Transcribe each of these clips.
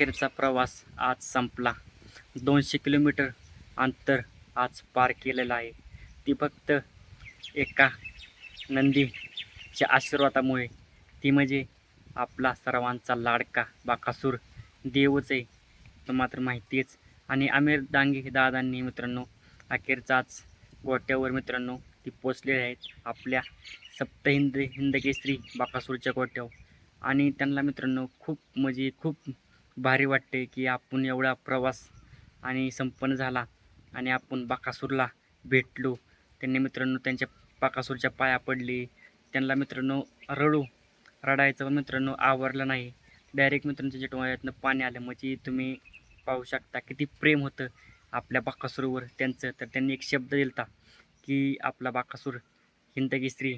अखेरचा प्रवास आज संपला. दोनशे किलोमीटर अंतर आज पार केलेलं आहे. ती फक्त एका नंदीच्या आशीर्वादामुळे. ती म्हणजे आपला सर्वांचा लाडका बाकासूर. देवच आहे तर मात्र माहितीच आणि आमिर डांगे दादांनी मित्रांनो अखेरचाच गोट्यावर मित्रांनो ती पोचलेले आहेत आपल्या सप्तहिंद हिंदकेसरी बाकासूरच्या गोट्यावर आणि त्यांना मित्रांनो खूप म्हणजे खूप भारी वाटते की आपण एवढा प्रवास आणि संपन्न झाला आणि आपण बाकासूरला भेटलो. त्यांनी मित्रांनो त्यांच्या बाकासूरच्या पाया पडली. त्यांना मित्रांनो रडू रडायचं मित्रांनो आवरलं नाही. डायरेक्ट मित्रांनो त्याच्या डोळ्यातनं पाणी आलं. म्हणजे तुम्ही पाहू शकता किती प्रेम होतं आपल्या बाकासूरवर त्यांचं. तर त्यांनी एक शब्द दिलता की आपला बाकासूर हिंदकेसरी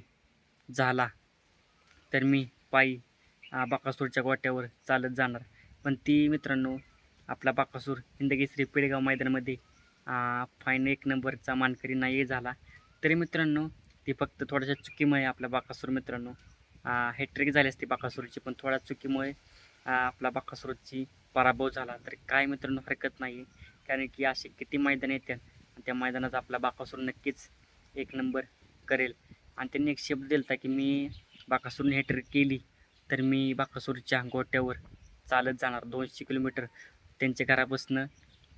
झाला. तर मी पायी बाकासूरच्या गोट्यावर चालत जाणार. पण ती मित्रांनो आपला बाकासूर हिंदकेसरी पेडगाव मैदानामध्ये फायन एक नंबरचा मानकरी नाही झाला. तरी मित्रांनो ती फक्त थोड्याशा चुकीमुळे आपला बाकासूर मित्रांनो हॅट्रिक झाली असती बाकासूरची पण थोड्या चुकीमुळे आपला बाकासूरची पराभव झाला. तर काय मित्रांनो हरकत नाही. कारण की असे किती मैदान येतात आणि त्या मैदानात आपला बाकासूर नक्कीच एक नंबर करेल. आणि त्यांनी एक शब्द दिला की मी बाकासूरने हॅट्रिक केली तर मी बाकासूरच्या गोट्यावर चालत जाणार दोनशे किलोमीटर त्यांच्या घरापासनं.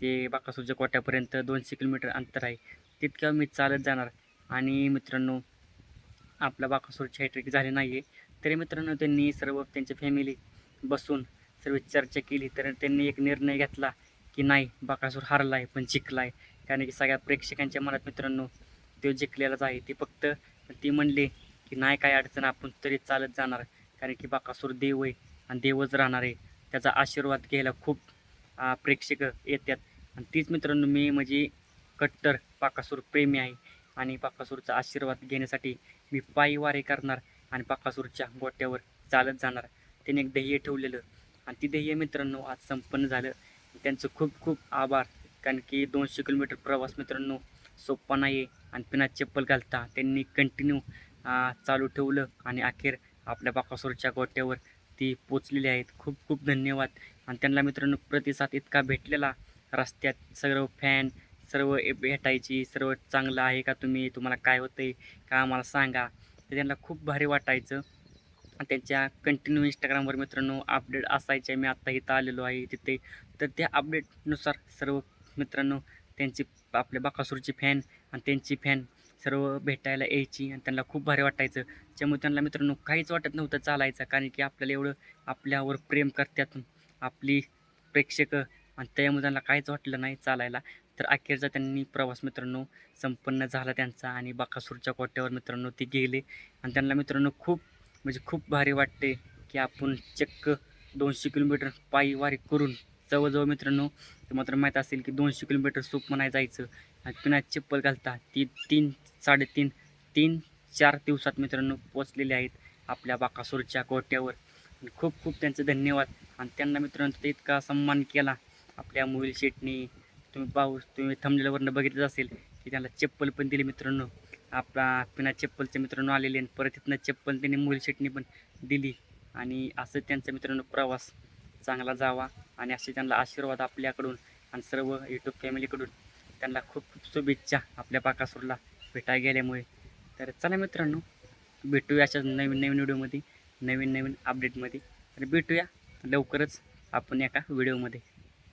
ते बाकासूरच्या कोट्यापर्यंत दोनशे किलोमीटर अंतर आहे. तितक्या मी चालत जाणार. आणि मित्रांनो आपला बाकासूरची हॅट्रिक झाली नाही आहे तरी मित्रांनो त्यांनी सर्व त्यांच्या फॅमिली बसून सर्व चर्चा केली. तर त्यांनी एक निर्णय घेतला की नाही बाकासूर हारला आहे पण जिंकला आहे कारण की सगळ्या प्रेक्षकांच्या मनात मित्रांनो तो जिंकलेलाच आहे. ते फक्त ती म्हणले की नाही काय अडचण आपण तरी चालत जाणार. कारण की बाकासूर देव आहे आणि देवच राहणार आहे. त्याचा आशीर्वाद घ्यायला खूप प्रेक्षक येतात. आणि तीच मित्रांनो मी म्हणजे कट्टर पाकासूर प्रेमी आहे. आणि पाकासूरचा आशीर्वाद घेण्यासाठी मी पायी वारे करणार आणि पाकासूरच्या गोट्यावर चालत जाणार. त्याने एक ध्येय ठेवलेलं. आणि ती ध्येय मित्रांनो आज संपन्न झालं. त्यांचं खूप खूप आभार. कारण की दोनशे किलोमीटर प्रवास मित्रांनो सोपा नाही आहे आणि पिना चप्पल घालता. त्यांनी कंटिन्यू चालू ठेवलं. आणि अखेर आपल्या बाकासूरच्या गोट्यावर ती पोचलेली आहेत. खूप खूप धन्यवाद. आणि त्यांना मित्रांनो प्रतिसाद इतका भेटलेला. रस्त्यात सर्व फॅन सर्व भेटायची सर्व चांगलं आहे का तुम्ही? तुम्हाला काय होतं आहे का आम्हाला सांगा. तर त्यांना खूप भारी वाटायचं. आणि त्यांच्या कंटिन्यू इंस्टाग्रामवर मित्रांनो अपडेट असायचे. मी आत्ता इथं आलेलो आहे तिथे. तर त्या अपडेटनुसार सर्व मित्रांनो त्यांची आपल्या बाकासूरची फॅन आणि त्यांची फॅन सर्व भेटायला यायची आणि त्यांना खूप भारी वाटायचं. त्यामुळे त्यांना मित्रांनो काहीच वाटत नव्हतं चालायचं कारण की आपल्याला एवढं आपल्यावर प्रेम करतात आपली प्रेक्षक आणि त्यामुळे त्यांना काहीच वाटलं नाही चालायला. तर अखेरचा त्यांनी प्रवास मित्रांनो संपन्न झाला त्यांचा आणि बाकासूरच्या कोट्यावर मित्रांनो ते गेले. आणि त्यांना मित्रांनो खूप म्हणजे खूप भारी वाटते की आपण चक्क दोनशे किलोमीटर पायी वारी करून जवळजवळ मित्रांनो तुम्हाला माहीत असेल की दोनशे किलोमीटर सूप म्हणाय जायचं. आणि पुन्हा चप्पल घालता ती तीन साडेतीन तीन चार दिवसात मित्रांनो पोचलेले आहेत आपल्या बाकासूरच्या कोट्यावर. आणि खूप खूप त्यांचं धन्यवाद. आणि त्यांना मित्रांनो ते इतका सन्मान केला. आपल्या मोबाईल शेटनी तुम्ही पाहू तुम्ही थांबलेल्यावरनं बघितलं असेल की त्यांना चप्पल पण दिली मित्रांनो. आपला पिना चप्पलचे मित्रांनो आलेले आणि परत तिथनं चप्पल त्यांनी मोबाईल शेटनी पण दिली. आणि असं त्यांचा मित्रांनो प्रवास चांगला जावा आणि असे त्यांना आशीर्वाद आपल्याकडून आणि सर्व यूट्यूब फॅमिलीकडून त्यांना खूप खूप शुभेच्छा आपल्या बाकासूरला भेटायला गेल्यामुळे. तर चला मित्रांनो भेटूया अशाच नवीन नवीन व्हिडिओमध्ये नवीन नवीन अपडेटमध्ये तर भेटूया लवकरच आपण एका व्हिडिओमध्ये